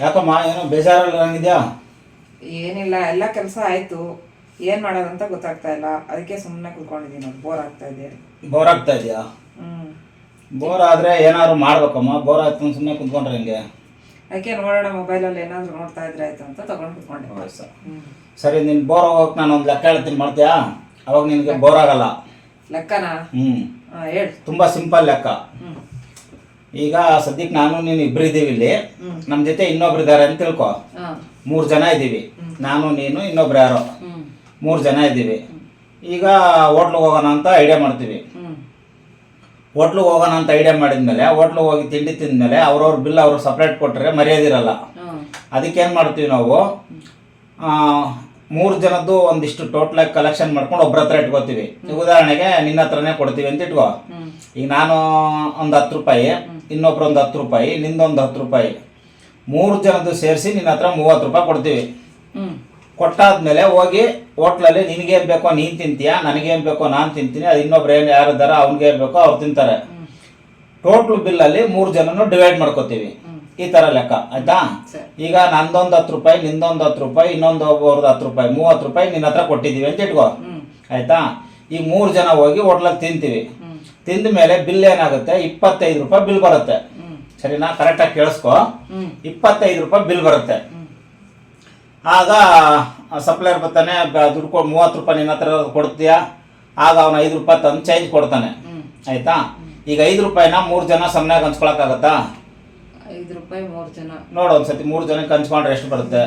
ಯಾಕಮ್ಮ ಏನೋ ಬೇಜಾರಲ್ಲಿದ್ಯಾ ಏನಿಲ್ಲ ಎಲ್ಲ ಕೆಲಸ ಆಯ್ತು. ಏನ್ ಮಾಡೋದಂತ ಗೊತ್ತಾಗ್ತಾ ಇಲ್ಲ. ಅದಕ್ಕೆ ಸುಮ್ಮನೆ ಕುತ್ಕೊಂಡಿದ್ದೀನಿ ಬೋರ್ ಆಗ್ತಾ ಇದೆ. ಬೋರ್ ಆಗ್ತಾ ಇದೆಯಾ? ಹ್ಮ್. ಬೋರ್ ಆದ್ರೆ ಏನಾದ್ರು ಮಾಡ್ಬೇಕಮ್ಮ. ಬೋರ್ ಆಯ್ತು ಸುಮ್ಮನೆ ಕುತ್ಕೊಂಡ್ರೆ ಹೆಂಗೆ? ಅದಕ್ಕೆ ನೋಡೋಣ ಮೊಬೈಲಲ್ಲಿ ಏನಾದ್ರು ನೋಡ್ತಾ ಇದ್ರೆ ಆಯ್ತು ಅಂತ ತಗೊಂಡು ಕುತ್ಕೊಂಡೆ. ಹ್ಮ್. ಸರಿ ನಿನ್ ಬೋರ್ ಹೋಗೋಕೆ ನಾನು ಒಂದು ಲೆಕ್ಕ ಹೇಳ್ತೀನಿ. ಮಾಡ್ತೀಯಾ? ಅವಾಗ ನಿನಗೆ ಬೋರ್ ಆಗಲ್ಲ. ಲೆಕ್ಕನಾ? ಹ್ಞೂ ಹೇಳಿ. ತುಂಬಾ ಸಿಂಪಲ್ ಲೆಕ್ಕ. ಈಗ ಸದ್ಯಕ್ಕೆ ನಾನು ನೀನು ಇಬ್ರು ಇದ್ದೀವಿ ಇಲ್ಲಿ. ನಮ್ಮ ಜೊತೆ ಇನ್ನೊಬ್ರು ಇದ್ದಾರೆ ಅಂತ ತಿಳ್ಕೊ. ಮೂರು ಜನ ಇದ್ದೀವಿ ನಾನು ನೀನು ಇನ್ನೊಬ್ರು ಯಾರೋ. ಮೂರು ಜನ ಇದ್ದೀವಿ ಈಗ ಹೋಟ್ಲಿಗೆ ಹೋಗೋಣ ಅಂತ ಐಡಿಯಾ ಮಾಡ್ತೀವಿ. ಹೋಟ್ಲಗ್ ಹೋಗೋಣ ಅಂತ ಐಡಿಯಾ ಮಾಡಿದ್ಮೇಲೆ ಹೋಟ್ಲಿಗೆ ಹೋಗಿ ತಿಂಡಿ ತಿಂದ್ಮೇಲೆ ಅವ್ರವ್ರ ಬಿಲ್ ಅವ್ರು ಸಪ್ರೇಟ್ ಕೊಟ್ಟರೆ ಮರ್ಯಾದಿರಲ್ಲ ಇರಲ್ಲ. ಅದಕ್ಕೆ ಏನು ಮಾಡ್ತೀವಿ ನಾವು? ಮೂರು ಜನದ್ದು ಒಂದಿಷ್ಟು ಆಗಿ ಕಲೆಕ್ಷನ್ ಮಾಡ್ಕೊಂಡು ಒಬ್ಬರ ಹತ್ರ ಇಟ್ಕೋತೀವಿ. ಉದಾಹರಣೆಗೆ ನಿನ್ನ ಹತ್ರನೇ ಕೊಡ್ತೀವಿ ಅಂತ ಇಟ್ಕೋ. ಈಗ ನಾನು ಒಂದು ಹತ್ತು ರೂಪಾಯಿ. ಇನ್ನೊಬ್ರು ಒಂದು ಹತ್ತು ರೂಪಾಯಿ ನಿಂದೊಂದು ಹತ್ತು ರೂಪಾಯಿ. ಮೂರು ಜನದ್ದು ಸೇರಿಸಿ ನಿನ್ನ ಹತ್ರ ಮೂವತ್ತು ರೂಪಾಯಿ ಕೊಡ್ತೀವಿ. ಕೊಟ್ಟಾದ್ಮೇಲೆ ಹೋಗಿ ಹೋಟ್ಲಲ್ಲಿ ನಿನಗೇನು ಬೇಕೋ ನೀನು ತಿಂತೀಯ ನನಗೇನು ಬೇಕೋ ನಾನು ತಿಂತೀನಿ ಅದು ಇನ್ನೊಬ್ರು ಏನು ಯಾರು ಇದ್ದಾರೋ ಅವ್ನಿಗೆ ಬೇಕೋ ಅವ್ರು ತಿಂತಾರೆ. ಟೋಟ್ಲ್ ಬಿಲ್ಲಲ್ಲಿ ಮೂರು ಜನನು ಡಿವೈಡ್ ಮಾಡ್ಕೋತೀವಿ. ಈ ಥರ ಲೆಕ್ಕ ಆಯ್ತಾ? ಈಗ ನಂದೊಂದು ಹತ್ತು ರೂಪಾಯಿ ನಿಂದೊಂದು ಹತ್ತು ರೂಪಾಯಿ ಇನ್ನೊಂದು ಒಬ್ಬರದ್ದು ಹತ್ತು ರೂಪಾಯಿ ಮೂವತ್ತು ರೂಪಾಯಿ ನಿನ್ನ ಹತ್ರ ಕೊಟ್ಟಿದ್ದೀವಿ ಅಂತ ಇಟ್ಕೋ. ಆಯ್ತಾ? ಈ ಮೂರು ಜನ ಹೋಗಿ ಹೋಟ್ಲಲ್ಲಿ ತಿಂತೀವಿ. ತಿಂದ ಮೇಲೆ ಬಿಲ್ ಏನಾಗುತ್ತೆ? ಇಪ್ಪತ್ತೈದು ರೂಪಾಯಿ ಬಿಲ್ ಬರುತ್ತೆ. ಸರಿನಾ? ಕರೆಕ್ಟಾಗಿ ಕೇಳಿಸ್ಕೊ. ಇಪ್ಪತ್ತೈದು ರೂಪಾಯಿ ಬಿಲ್ ಬರುತ್ತೆ. ಆಗ ಸಪ್ಲೈಯರ್ ಬರ್ತಾನೆ ದುಡ್ಡು ಕೊ ಮೂವತ್ತು ರೂಪಾಯಿ ನಿನ್ನ ಹತ್ರ ಕೊಡ್ತೀಯಾ? ಆಗ ಅವನು ಐದು ರೂಪಾಯಿ ತಂದು ಚೇಂಜ್ ಕೊಡ್ತಾನೆ. ಆಯ್ತಾ? ಈಗ ಐದು ರೂಪಾಯಿನ ಮೂರು ಜನ ಸಮನಾಗಿ ಹಂಚ್ಕೊಳಕ್ಕಾಗತ್ತಾ? ಐದು ರೂಪಾಯಿ ಮೂರು ಜನ. ನೋಡು ಒಂದ್ಸತಿ ಮೂರು ಜನಕ್ಕೆ ಹಂಚ್ಕೊಂಡ್ರೆ ಎಷ್ಟು ಬರುತ್ತೆ?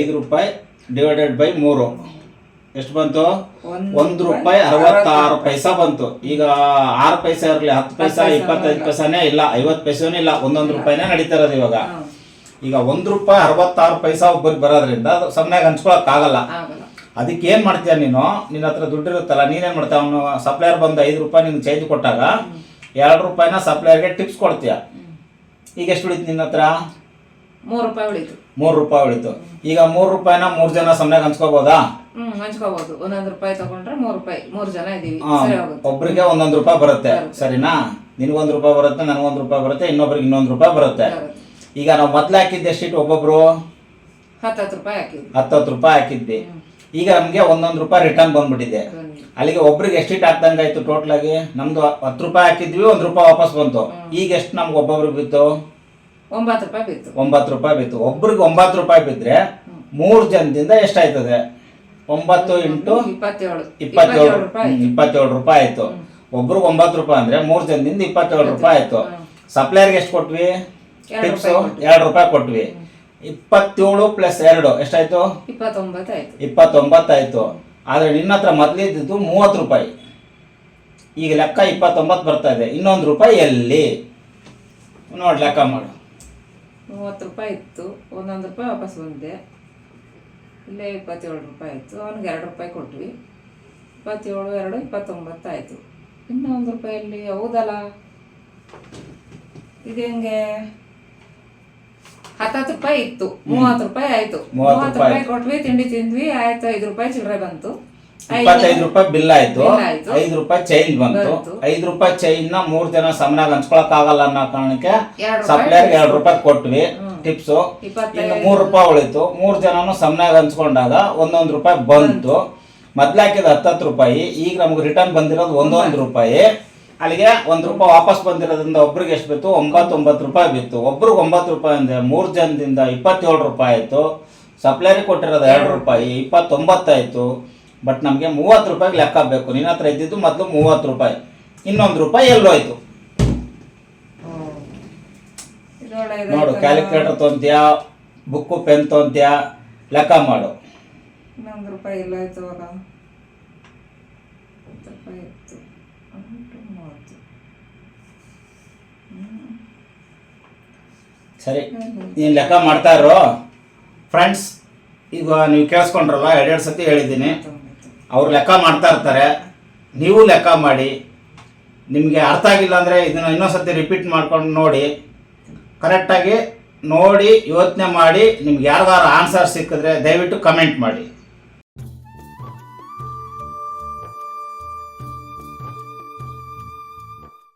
ಐದು ರೂಪಾಯಿ ಡಿವೈಡೆಡ್ ಬೈ ಮೂರು. ಎಷ್ಟು ಬಂತು? ಒಂದು ರೂಪಾಯಿ ಅರವತ್ತಾರು ಪೈಸಾ ಬಂತು. ಈಗ ಆರು ಪೈಸೆ ಇರಲಿ ಹತ್ತು ಪೈಸಾ ಇಪ್ಪತ್ತೈದು ಪೈಸಾನೇ ಇಲ್ಲ ಐವತ್ತು ಪೈಸೆನೂ ಇಲ್ಲ ಒಂದೊಂದು ರೂಪಾಯಿನೇ ನಡೀತಾ ಇರೋದು ಇವಾಗ ಈಗ ಒಂದು ರೂಪಾಯಿ ಅರವತ್ತಾರು ಪೈಸಾ ಒಬ್ಬರಿಗೆ ಬರೋದ್ರಿಂದ ಅದು ಸಮನಾಗಿ ಹಂಚ್ಕೊಳಕ್ ಆಗಲ್ಲ. ಆಗಲ್ಲ ಅದಕ್ಕೆ ಏನ್ ಮಾಡ್ತೀಯ ನೀನು? ನಿನ್ನ ಹತ್ರ ದುಡ್ಡು ಇರುತ್ತಲ್ಲ ನೀನೇನ್ ಮಾಡ್ತೀಯ? ಅವನು ಸಪ್ಲೈಯರ್ ಬಂದು ಐದು ರೂಪಾಯಿ ನಿನ್ ಚೇಂಜ್ ಕೊಟ್ಟಾಗ ಎರಡು ರೂಪಾಯಿನ ಸಪ್ಲೈಯರ್ಗೆ ಟಿಪ್ಸ್ ಕೊಡ್ತೀಯ. ಈಗ ಎಷ್ಟು ಉಳಿತು ನಿನ್ನ ಹತ್ರ? ಮೂರು ರೂಪಾಯಿ ಉಳಿತು. ಮೂರು ರೂಪಾಯಿ ಉಳಿತು. ಈಗ ಮೂರು ರೂಪಾಯಿನ ಮೂರು ಜನ ಸಮನಾಗಿ ಹಂಚ್ಕೋಬೋದಾ? ಹ್ಮ್ ಹಂಚ್ಕೋಬಹುದು ಒಂದೊಂದ್ ರೂಪಾಯಿ ತಗೊಂಡ್ರೆ ಮೂರು ರೂಪಾಯಿ. ಮೂರು ಜನ ಇದೀವಿ. ಹಾ, ಸರಿ ಹೋಗುತ್ತೆ. ಒಬ್ರಿಗೆ ಒಂದೊಂದು ರೂಪಾಯಿ ಬರುತ್ತೆ. ಸರಿನಾ? ನಿನಗೊಂದು ರೂಪಾಯಿ ಬರುತ್ತೆ ನನಗೊಂದು ರೂಪಾಯಿ ಬರುತ್ತೆ ಇನ್ನೊಬ್ರಿಗೆ ಇನ್ನೊಂದ್ ರೂಪಾಯಿ ಬರುತ್ತೆ. ಈಗ ನಾವು ಮೊದ್ಲು ಹಾಕಿದ್ದೆ ಎಷ್ಟಿಟ್ಟು ಒಬ್ಬೊಬ್ರು? ಹತ್ತು ಹತ್ತು ರೂಪಾಯಿ ಹಾಕಿದ್ವಿ. ಹತ್ತತ್ತು ರೂಪಾಯಿ ಹಾಕಿದ್ವಿ. ಈಗ ನಮ್ಗೆ ಒಂದೊಂದ್ ರೂಪಾಯಿ ರಿಟರ್ನ್ ಬಂದ್ಬಿಟ್ಟಿದೆ. ಅಲ್ಲಿಗೆ ಒಬ್ರಿಗೆ ಎಷ್ಟಿಟ್ಟು ಹಾಕ್ದಂಗಾಯ್ತು ಟೋಟಲ್ ಆಗಿ? ನಮ್ದು ಹತ್ತು ರೂಪಾಯಿ ಹಾಕಿದ್ವಿ ಒಂದ್ ರೂಪಾಯಿ ವಾಪಸ್ ಬಂತು. ಈಗ ಎಷ್ಟು ನಮ್ಗೆ ಒಬ್ಬೊಬ್ರಿಗೆ ಬಿತ್ತು? ಒಂಬತ್ತು ರೂಪಾಯಿ ಬಿತ್ತು. ಒಂಬತ್ತು ರೂಪಾಯಿ ಬಿತ್ತು. ಒಬ್ರಿಗೆ ಒಂಬತ್ತು ರೂಪಾಯಿ ಬಿದ್ರೆ ಮೂರು ಜನದಿಂದ ಎಷ್ಟಾಯ್ತದೆ? ಒಂಬತ್ತು ಇಂಟು ಇಪ್ಪತ್ತೇಳು. ಇಪ್ಪತ್ತೇಳು. ಇಪ್ಪತ್ತೇಳು ರೂಪಾಯಿ ಆಯ್ತು. ಒಬ್ರಿಗೆ ಒಂಬತ್ತು ರೂಪಾಯಿ ಅಂದ್ರೆ ಮೂರು ಜನದಿಂದ ಇಪ್ಪತ್ತೇಳು ರೂಪಾಯಿ ಆಯ್ತು. ಸಪ್ಲೈಯರ್ಗೆ ಎಷ್ಟು ಕೊಟ್ವಿ? ಎರಡು ಟಿಪ್ಸ್ ರೂಪಾಯಿ ಎರಡು ರೂಪಾಯಿ ಕೊಟ್ವಿ. ಇಪ್ಪತ್ತೇಳು ಪ್ಲಸ್ ಎರಡು ಎಷ್ಟಾಯ್ತು? ಇಪ್ಪತ್ತೊಂಬತ್ತು ಆಯ್ತು. ಇಪ್ಪತ್ತೊಂಬತ್ತು ಆಯ್ತು. ಆದ್ರೆ ನಿನ್ನ ಹತ್ರ ಮೊದಲಿದ್ದು ಮೂವತ್ತು ರೂಪಾಯಿ. ಈಗ ಲೆಕ್ಕ ಇಪ್ಪತ್ತೊಂಬತ್ತು ಬರ್ತಾ ಇದೆ. ಇನ್ನೊಂದು ರೂಪಾಯಿ ಎಲ್ಲಿ? ನೋಡಿ ಲೆಕ್ಕ ಮಾಡು. ಮೂವತ್ತು ರೂಪಾಯಿ ಇತ್ತು ಒಂದೊಂದು ರೂಪಾಯಿ ವಾಪಸ್ ಬಂದೆ ಇಲ್ಲೇ ಇಪ್ಪತ್ತೇಳು ರೂಪಾಯಿ ಆಯಿತು ಅವ್ನಿಗೆ ಎರಡು ರೂಪಾಯಿ ಕೊಟ್ವಿ. ಇಪ್ಪತ್ತೇಳು ಎರಡು ಇಪ್ಪತ್ತೊಂಬತ್ತು ಆಯಿತು. ಇನ್ನೂ ಒಂದು ರೂಪಾಯಲ್ಲಿ ಹೌದಲ್ಲ? ಇದು ಹೆಂಗೆ? ಹತ್ತತ್ತು ರೂಪಾಯಿ ಇತ್ತು ಮೂವತ್ತು ರೂಪಾಯಿ ಆಯ್ತು. ಮೂವತ್ತು ರೂಪಾಯಿ ಕೊಟ್ವಿ ತಿಂಡಿ ತಿಂದ್ವಿ ಆಯ್ತು ಐದು ರೂಪಾಯಿ ಚಿಲ್ಲರೆ ಬಂತು. ಇಪ್ಪತ್ತೈದು ರೂಪಾಯಿ ಬಿಲ್ ಆಯ್ತು. ಐದು ರೂಪಾಯಿ ಚೈನ್ ಬಂತು. ಐದು ರೂಪಾಯಿ ಚೈನ್ನ ಮೂರ್ ಜನ ಸಮನಾಗಿ ಹಂಚ್ಕೊಳಕ್ ಆಗಲ್ಲ ಅನ್ನೋ ಕಾರಣಕ್ಕೆ ಸಪ್ಲೈರ್ ಎರಡು ರೂಪಾಯಿ ಕೊಟ್ವಿ ಟಿಪ್ಸ್ ಇನ್ನು ಮೂರ್ ರೂಪಾಯಿ ಉಳಿತು. ಮೂರ್ ಜನನು ಸಮನಾಗಿ ಹಂಚ್ಕೊಂಡಾಗ ಒಂದೊಂದ್ ರೂಪಾಯಿ ಬಂತು. ಮೊದ್ಲ ಹಾಕಿದ ಹತ್ತತ್ತು ರೂಪಾಯಿ ಈಗ ನಮ್ಗೆ ರಿಟರ್ನ್ ಬಂದಿರೋದು ಒಂದೊಂದು ರೂಪಾಯಿ. ಅಲ್ಲಿಗೆ ಒಂದ್ ರೂಪಾಯಿ ವಾಪಸ್ ಬಂದಿರೋದ್ರಿಂದ ಒಬ್ರಿಗೆ ಎಷ್ಟು ಬಿತ್ತು? ಒಂಬತ್ತೊಂಬತ್ತು ಒಂಬತ್ತು ರೂಪಾಯಿ ಬಿತ್ತು. ಒಬ್ರಿಗೆ ಒಂಬತ್ತು ರೂಪಾಯಿ ಅಂದ್ರೆ ಮೂರು ಜನದಿಂದ ಇಪ್ಪತ್ತೇಳು ರೂಪಾಯಿ ಆಯ್ತು. ಸಪ್ಲೈರಿಗೆ ಕೊಟ್ಟಿರೋದು ಎರಡು ರೂಪಾಯಿ ಇಪ್ಪತ್ತೊಂಬತ್ತಾಯಿತು ಬಟ್ ನಮಗೆ ಮೂವತ್ತು ರೂಪಾಯಿಗೆ ಲೆಕ್ಕ ಬೇಕು ನಿನ್ನ ಹತ್ರ ಇದ್ದಿದ್ದು ಮೊದಲು ಮೂವತ್ತು ರೂಪಾಯಿ. ಇನ್ನೊಂದು ರೂಪಾಯಿ ಎಲ್ಲೋಯ್ತು. ನೋಡು. ಕ್ಯಾಲ್ಕುಲೇಟರ್ ತೊಂತ್ಯಾ ಬುಕ್ಕು ಪೆನ್ ತೊಂತ್ಯಾ ಲೆಕ್ಕ ಮಾಡು. ಇನ್ನೊಂದು ರೂಪಾಯಿ ಇಲ್ಲ ಆಯ್ತು ಅವಾಗ. ಹತ್ತು ರೂಪಾಯಿ ಇತ್ತು. ಮೂವತ್ತು. ಸರಿ ನೀನು ಲೆಕ್ಕ ಮಾಡ್ತಾ ಇರೋ. ಫ್ರೆಂಡ್ಸ್ ಈಗ ನೀವು ಕೇಳಿಸ್ಕೊಂಡ್ರಲ್ಲ ಎರಡೆರಡು ಸತಿ ಹೇಳಿದ್ದೀನಿ. ಅವ್ರು ಲೆಕ್ಕ ಮಾಡ್ತಾ ಇರ್ತಾರೆ. ನೀವು ಲೆಕ್ಕ ಮಾಡಿ. ನಿಮಗೆ ಅರ್ಥ ಆಗಿಲ್ಲ ಅಂದರೆ ಇದನ್ನು ಇನ್ನೊಂದ್ಸತಿ ರಿಪೀಟ್ ಮಾಡ್ಕೊಂಡು ನೋಡಿ. ಕರೆಕ್ಟಾಗಿ ನೋಡಿ ಯೋಚನೆ ಮಾಡಿ ನಿಮ್ಗೆ ಯಾರಿಗಾರು ಆನ್ಸರ್ ಸಿಕ್ಕಿದ್ರೆ ದಯವಿಟ್ಟು ಕಮೆಂಟ್ ಮಾಡಿ.